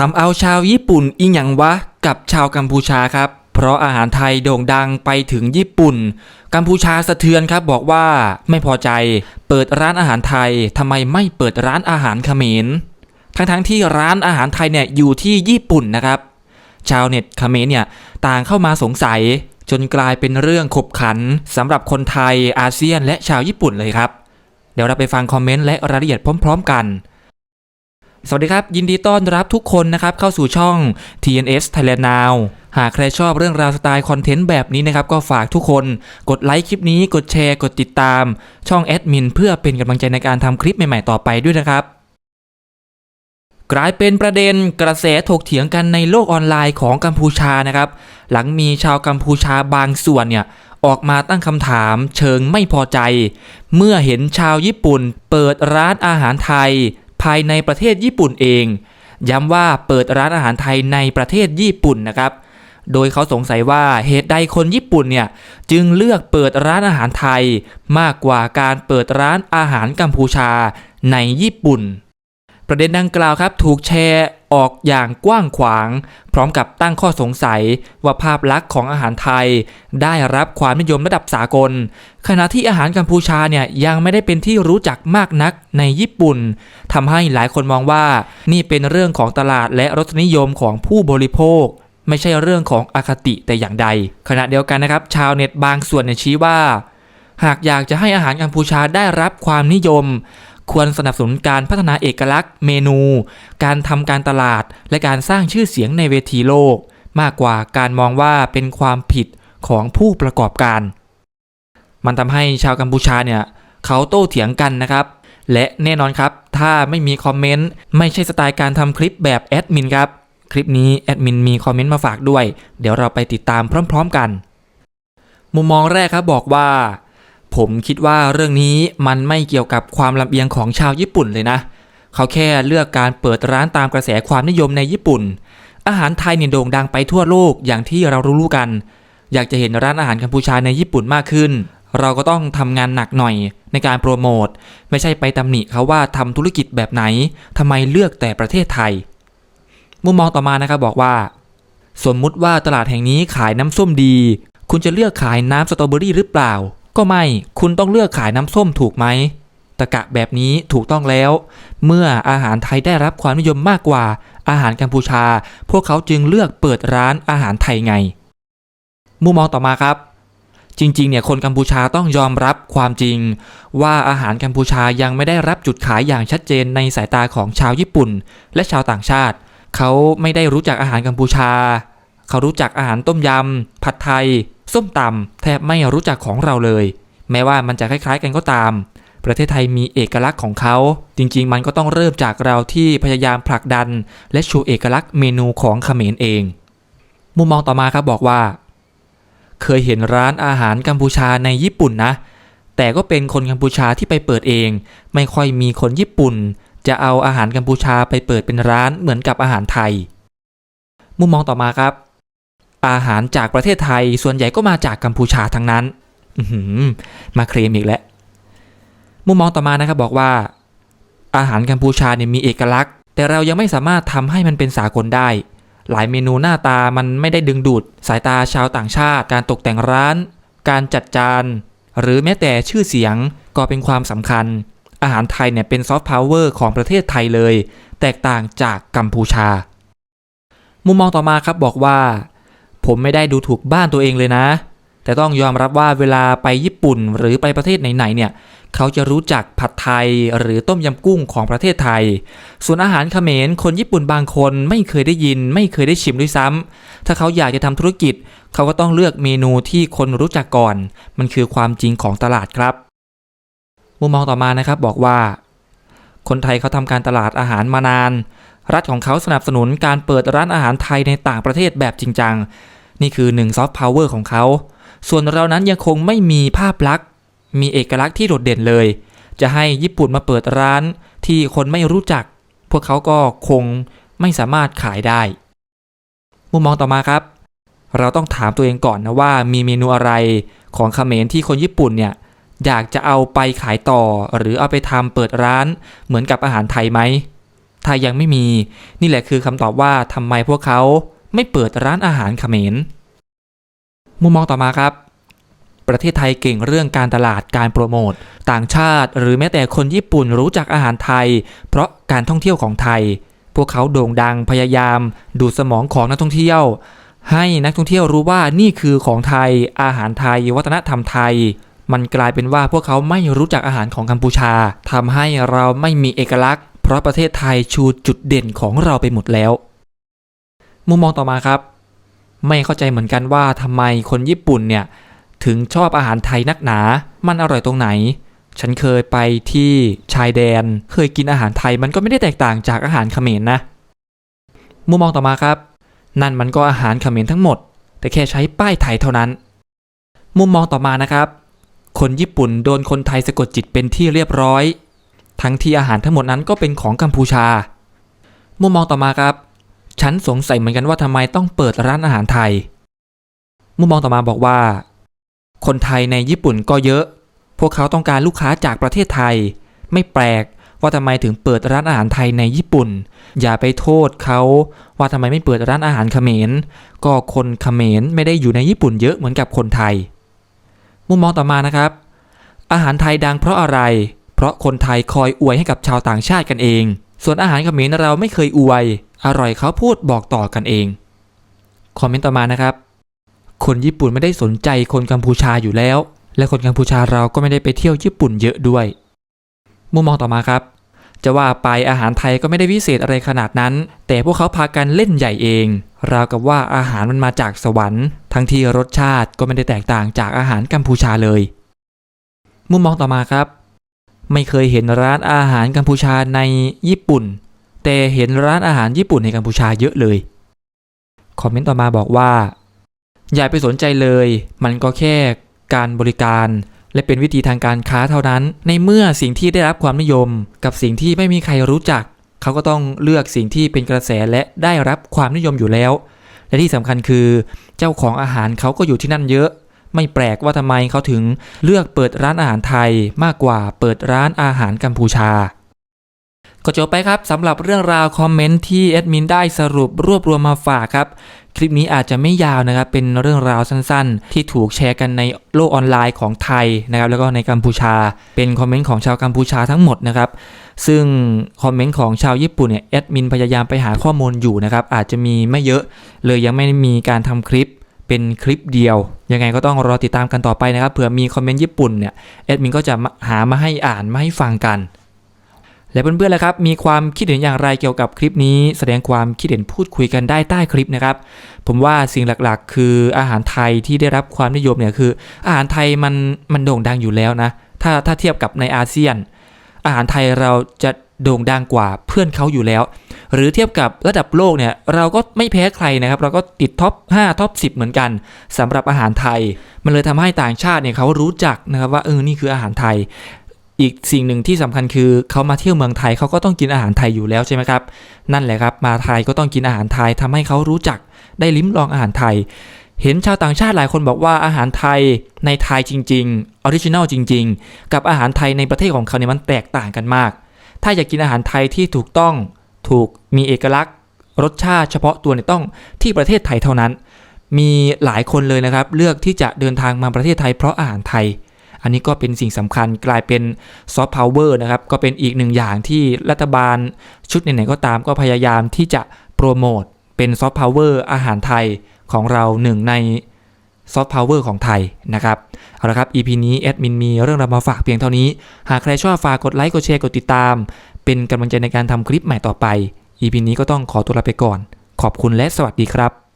ทำเอาชาวญี่ปุ่นอีหยังวะกับชาวกัมพูชาครับ เพราะอาหารไทยโด่งดังไปถึงญี่ปุ่น กัมพูชาสะเทือนครับบอกว่าไม่พอใจเปิดร้านอาหารไทยทำไมไม่เปิดร้านอาหารเขมรทั้งๆทที่ร้านอาหารไทยเนี่ยอยู่ที่ญี่ปุ่นนะครับ ชาวเน็ตเขมรเนี่ยต่างเข้ามาสงสัย จนกลายเป็นเรื่องขบขันสำหรับคนไทยอาเซียนและชาวญี่ปุ่นเลยครับ เดี๋ยวเราไปฟังคอมเมนต์และรายละเอียดพร้อม ๆ กัน สวัสดีครับ ยินดีต้อนรับทุกคนนะครับ เข้าสู่ช่อง TNS Thailand Now หากใครชอบเรื่องราวสไตล์คอนเทนต์แบบนี้นะครับ ก็ฝากทุกคนกดไลค์คลิปนี้กดแชร์กดติดตาม ช่องแอดมินเพื่อเป็นกำลังใจในการทำคลิปใหม่ๆต่อไปด้วยนะครับ กลายเป็นประเด็นกระแสถกเถียงกันในโลกออนไลน์ของกัมพูชานะครับ หลังมีชาวกัมพูชาบางส่วนเนี่ยออกมาตั้งคำถามเชิงไม่พอใจ เมื่อเห็นชาวญี่ปุ่นเปิดร้านอาหารไทย ภายในประเทศญี่ปุ่นเอง ย้ำว่าเปิดร้านอาหารไทยในประเทศญี่ปุ่นนะครับ โดยเขาสงสัยว่าเหตุใดคนญี่ปุ่นเนี่ยจึงเลือกเปิดร้านอาหารไทย มากกว่าการเปิดร้านอาหารกัมพูชาในญี่ปุ่น ประเด็นดังกล่าวครับถูกแชร์ออกอย่างกว้างขวาง พร้อมกับตั้งข้อสงสัยว่าภาพลักษณ์ของอาหารไทย ได้รับความนิยมระดับสากล ขณะที่อาหารกัมพูชาเนี่ยยังไม่ได้เป็นที่รู้จักมากนักในญี่ปุ่นทำให้หลายคนมองว่า นี่เป็นเรื่องของตลาดและรสนิยมของผู้บริโภคไม่ใช่เรื่องของอคติแต่อย่างใด ขณะเดียวกันนะครับ ชาวเน็ตบางส่วนเนี่ยชี้ว่า หากอยากจะให้อาหารกัมพูชาได้รับความนิยม ควรสนับสนุนการพัฒนาเอกลักษณ์ เมนู การทำการตลาด และการสร้างชื่อเสียงในเวทีโลก มากกว่าการมองว่าเป็นความผิดของผู้ประกอบการ มันทำให้ชาวกัมพูชาเนี่ยเขาโต้เถียงกันนะครับ และแน่นอนครับ ถ้าไม่มีคอมเมนต์ไม่ใช่สไตล์การทำคลิปแบบแอดมินครับ คลิปนี้แอดมินมีคอมเมนต์มาฝากด้วย เดี๋ยวเราไปติดตามพร้อม ๆกัน มุมมองแรกครับบอกว่า ผมคิดว่าเรื่องนี้มันไม่เกี่ยวกับความลำเอียงของชาวญี่ปุ่นเลยนะ เขาแค่เลือกการเปิดร้านตามกระแสความนิยมในญี่ปุ่น อาหารไทยเนี่ยโด่งดังไปทั่วโลกอย่างที่เรารู้กัน อยากจะเห็นร้านอาหารกัมพูชาในญี่ปุ่นมากขึ้น เราก็ต้องทำงานหนักหน่อยในการโปรโมทไม่ใช่ไปตำหนิเขาว่าทำธุรกิจแบบไหนทำไมเลือกแต่ประเทศไทย มุมมองต่อมานะครับบอกว่า สมมุติว่าตลาดแห่งนี้ขายน้ำส้มดี คุณจะเลือกขายน้ำสตรอเบอรี่หรือเปล่า ก็ไม่ คุณต้องเลือกขายน้ำส้มถูกไหมตะกะแบบนี้ถูกต้องแล้ว เมื่ออาหารไทยได้รับความนิยมมากกว่า อาหารกัมพูชา พวกเขาจึงเลือกเปิดร้านอาหารไทยไง มุมมองต่อมาครับ จริงๆเนี่ยคนกัมพูชาต้องยอมรับความจริง ว่าอาหารกัมพูชายังไม่ได้รับจุดขายอย่างชัดเจนในสายตาของชาวญี่ปุ่น และชาวต่างชาติ เขาไม่ได้รู้จักอาหารกัมพูชา เขารู้จักอาหารต้มยำผัดไทย ส้มตำแทบไม่รู้จักของเราเลย แม้ว่ามันจะคล้ายๆกันก็ตาม ประเทศไทยมีเอกลักษณ์ของเขา จริงๆ มันก็ต้องเริ่มจากเราที่พยายามผลักดัน และชูเอกลักษณ์เมนูของเขมรเอง มุมมองต่อมาครับบอกว่า เคยเห็นร้านอาหารกัมพูชาในญี่ปุ่นนะ แต่ก็เป็นคนกัมพูชาที่ไปเปิดเอง ไม่ค่อยมีคนญี่ปุ่น จะเอาอาหารกัมพูชาไปเปิดเป็นร้านเหมือนกับอาหารไทย มุมมองต่อมาครับ อาหารจากประเทศไทยส่วนใหญ่ก็มาจากกัมพูชาทั้งนั้นมาเคลมอีกแล้ว มุมมองต่อมานะครับบอกว่า อาหารกัมพูชาเนี่ยมีเอกลักษณ์ แต่เรายังไม่สามารถทำให้มันเป็นสากลได้ หลายเมนูหน้าตามันไม่ได้ดึงดูด สายตาชาวต่างชาติ การตกแต่งร้าน การจัดจาน หรือแม้แต่ชื่อเสียงก็เป็นความสำคัญ อาหารไทยเนี่ยเป็นซอฟต์พาวเวอร์ของประเทศไทยเลย แตกต่างจากกัมพูชา มุมมองต่อมาครับบอกว่า ผมไม่ได้ดูถูกบ้านตัวเองเลยนะ แต่ต้องยอมรับว่าเวลาไปญี่ปุ่นหรือไปประเทศไหนๆเนี่ยเขาจะรู้จักผัดไทยหรือต้มยำกุ้งของประเทศไทย ส่วนอาหารเขมรคนญี่ปุ่นบางคนไม่เคยได้ยิน ไม่เคยได้ชิมด้วยซ้ำถ้าเขาอยากจะทำธุรกิจ เขาก็ต้องเลือกเมนูที่คนรู้จักก่อน มันคือความจริงของตลาดครับ มุมมองต่อมานะครับบอกว่า คนไทยเขาทำการตลาดอาหารมานาน รัฐของเขาสนับสนุนการเปิดร้านอาหารไทยในต่างประเทศแบบจริงจัง นี่คือหนึ่งซอฟต์พาวเวอร์ของเขา ส่วนเรานั้นยังคงไม่มีภาพลักษณ์ มีเอกลักษณ์ที่โดดเด่นเลย จะให้ญี่ปุ่นมาเปิดร้านที่คนไม่รู้จัก พวกเขาก็คงไม่สามารถขายได้ มุมมองต่อมาครับ เราต้องถามตัวเองก่อนนะว่ามีเมนูอะไรของเขมรที่คนญี่ปุ่นเนี่ยอยากจะเอาไปขายต่อ หรือเอาไปทำเปิดร้านเหมือนกับอาหารไทยไหมไทยยังไม่มี นี่แหละคือคำตอบว่าทำไมพวกเขา ไม่เปิดร้านอาหารเขมร มุมมองต่อมาครับ ประเทศไทยเก่งเรื่องการตลาดการโปรโมทต่างชาติ หรือแม้แต่คนญี่ปุ่นรู้จักอาหารไทย เพราะการท่องเที่ยวของไทย พวกเขาโด่งดังพยายาม ดูดสมองของนักท่องเที่ยว ให้นักท่องเที่ยวรู้ว่านี่คือของไทย อาหารไทย วัฒนธรรมไทยมันกลายเป็นว่าพวกเขาไม่รู้จักอาหารของกัมพูชาทำให้เราไม่มีเอกลักษณ์ เพราะประเทศไทยชูจุดเด่นของเราไปหมดแล้ว มุมมองต่อมาครับ ไม่เข้าใจเหมือนกันว่าทำไมคนญี่ปุ่นเนี่ยถึงชอบอาหารไทยนักหนา มันอร่อยตรงไหน ฉันเคยไปที่ชายแดน เคยกินอาหารไทยมันก็ไม่ได้แตกต่างจากอาหารเขมรนะ มุมมองต่อมาครับ นั่นมันก็อาหารเขมรทั้งหมด แต่แค่ใช้ป้ายไทยเท่านั้น มุมมองต่อมานะครับ คนญี่ปุ่นโดนคนไทยสะกดจิตเป็นที่เรียบร้อย ทั้งที่อาหารทั้งหมดนั้นก็เป็นของกัมพูชา มุมมองต่อมาครับ ฉันสงสัยเหมือนกันว่าทำไมต้องเปิดร้านอาหารไทย มุมมองต่อมาบอกว่า คนไทยในญี่ปุ่นก็เยอะ พวกเขาต้องการลูกค้าจากประเทศไทย ไม่แปลกว่าทำไมถึงเปิดร้านอาหารไทยในญี่ปุ่น อย่าไปโทษเขาว่าทำไมไม่เปิดร้านอาหารเขมร ก็คนเขมรไม่ได้อยู่ในญี่ปุ่นเยอะเหมือนกับคนไทย มุมมองต่อมานะครับ อาหารไทยดังเพราะอะไร เพราะคนไทยคอยอวยให้กับชาวต่างชาติกันเอง ส่วนอาหารเขมรเราไม่เคยอวย อร่อยเขาพูดบอกต่อกันเอง คอมเมนต์ต่อมานะครับ คนญี่ปุ่นไม่ได้สนใจคนกัมพูชาอยู่แล้ว และคนกัมพูชาเราก็ไม่ได้ไปเที่ยวญี่ปุ่นเยอะด้วย มุมมองต่อมาครับ จะว่าไปอาหารไทยก็ไม่ได้วิเศษอะไรขนาดนั้น แต่พวกเขาพากันเล่นใหญ่เอง ราวกับว่าอาหารมันมาจากสวรรค์ ทั้งที่รสชาติก็ไม่ได้แตกต่างจากอาหารกัมพูชาเลย มุมมองต่อมาครับ ไม่เคยเห็นร้านอาหารกัมพูชาในญี่ปุ่น แต่เห็นร้านอาหารญี่ปุ่นในกัมพูชาเยอะเลย คอมเมนต์ต่อมาบอกว่า อย่าไปสนใจเลย มันก็แค่การบริการ และเป็นวิธีทางการค้าเท่านั้น ในเมื่อสิ่งที่ได้รับความนิยม กับสิ่งที่ไม่มีใครรู้จัก เขาก็ต้องเลือกสิ่งที่เป็นกระแสและได้รับความนิยมอยู่แล้ว และที่สำคัญคือ เจ้าของอาหารเขาก็อยู่ที่นั่นเยอะไม่แปลกว่าทำไมเขาถึงเลือกเปิดร้านอาหารไทยมากกว่าเปิดร้านอาหารกัมพูชา ก็จบไปครับสำหรับเรื่องราวคอมเมนต์ที่แอดมินได้สรุปรวบรวมมาฝากครับ คลิปนี้อาจจะไม่ยาวนะครับ เป็นเรื่องราวสั้นๆ ที่ถูกแชร์กันในโลกออนไลน์ของไทยนะครับแล้วก็ในกัมพูชา เป็นคอมเมนต์ของชาวกัมพูชาทั้งหมดนะครับซึ่งคอมเมนต์ของชาวญี่ปุ่นเนี่ยแอดมินพยายามไปหาข้อมูลอยู่นะครับอาจจะมีไม่เยอะเลยยังไม่มีการทำคลิปเป็นคลิปเดียว ยังไงก็ต้องรอติดตามกันต่อไปนะครับเผื่อมีคอมเมนต์ญี่ปุ่นเนี่ยแอดมินก็จะหามาให้อ่านมาให้ฟังกัน และเพื่อนๆล่ะครับ มีความคิดเห็นอย่างไรเกี่ยวกับคลิปนี้ แสดงความคิดเห็นพูดคุยกันได้ใต้คลิปนะครับ ผมว่าสิ่งหลักๆ คืออาหารไทยที่ได้รับความนิยมเนี่ยคือ อาหารไทยมันมันโด่งดังอยู่แล้วนะ ถ้าถ้าเทียบกับในอาเซียน อาหารไทยเราจะโด่งดังกว่าเพื่อนเขาอยู่แล้ว หรือเทียบกับระดับโลกเนี่ยเราก็ไม่แพ้ใครนะครับ เราก็ติดท็อป 5 ท็อป 10 เหมือนกันสำหรับอาหารไทย มันเลยทำให้ต่างชาติเนี่ยเขารู้จักนะครับว่าเออนี่คืออาหารไทย อีกสิ่งหนึ่งที่สำคัญคือเขามาเที่ยวเมืองไทยเขาก็ต้องกินอาหารไทยอยู่แล้วใช่ไหมครับ นั่นแหละครับ มาไทยก็ต้องกินอาหารไทยทำให้เขารู้จักได้ลิ้มลองอาหารไทย เห็นชาวต่างชาติหลายคนบอกว่าอาหารไทยในไทยจริงๆออริจินัลจริง ๆ กับอาหารไทยในประเทศของเขาเนี่ยมันแตกต่างกันมาก ถ้าอยากกินอาหารไทยที่ถูกต้องถูกมีเอกลักษณ์ รสชาติเฉพาะตัวเนี่ยต้องที่ประเทศไทยเท่านั้น มีหลายคนเลยนะครับ เลือกที่จะเดินทางมาประเทศไทยเพราะอาหารไทย อันนี้ก็เป็นสิ่งสำคัญกลายเป็นซอฟต์พาวเวอร์นะครับ ก็เป็นอีกหนึ่งอย่างที่รัฐบาลชุดไหนๆก็ตามก็พยายามที่จะโปรโมทเป็นซอฟต์พาวเวอร์อาหารไทยของเราหนึ่งในซอฟต์พาวเวอร์ของไทยนะครับ เอาละครับ EP นี้แอดมินมีเรื่องราวมาฝากเพียงเท่านี้ หากใครชอบฝากกดไลค์ กดแชร์ กดติดตาม เป็นกำลังใจในการทำคลิปใหม่ต่อไป EP นี้ก็ต้องขอตัวลาไปก่อน ขอบคุณและสวัสดีครับ